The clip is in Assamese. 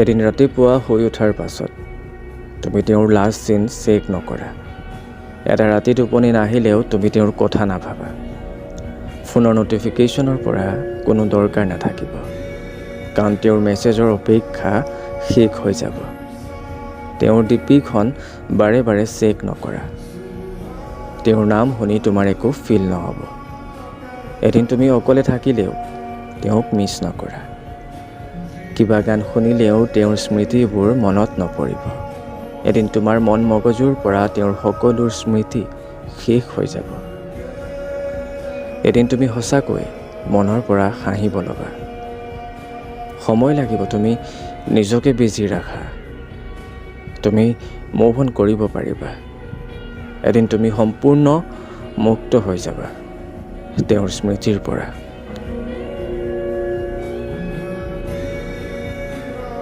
এদিন ৰাতিপুৱা শুই উঠাৰ পাছত তুমি তেওঁৰ লাষ্ট চিন চেক নকৰা। এটা ৰাতি টোপনি নাহিলেও তুমি তেওঁৰ কথা নাভাবা। ফোনৰ ন'টিফিকেশ্যনৰ পৰা কোনো দৰকাৰ নাথাকিব। কাৰণ তেওঁৰ মেছেজৰ অপেক্ষা শেষ হৈ যাব। তেওঁৰ ডিপিখন বাৰে বাৰে চেক নকৰা। তেওঁৰ নাম শুনি তোমাৰ একো ফিল নহ'ব। এদিন তুমি অকলে থাকিলেও তেওঁক মিছ নকৰা। কিবা গান শুনিলেও তেওঁৰ স্মৃতিবোৰ মনত নপৰিব। এদিন তোমাৰ মন মগজুৰ পৰা তেওঁৰ সকলো স্মৃতি শেষ হৈ যাব। এদিন তুমি সঁচাকৈ মনৰ পৰা হাঁহিব ল'বা সময় লাগিব তুমি নিজকে বিজি ৰাখা। তুমি মুভ অন কৰিব পাৰিবা। এদিন তুমি সম্পূৰ্ণ মুক্ত হৈ যাবা। তেওঁৰ স্মৃতিৰ পৰা।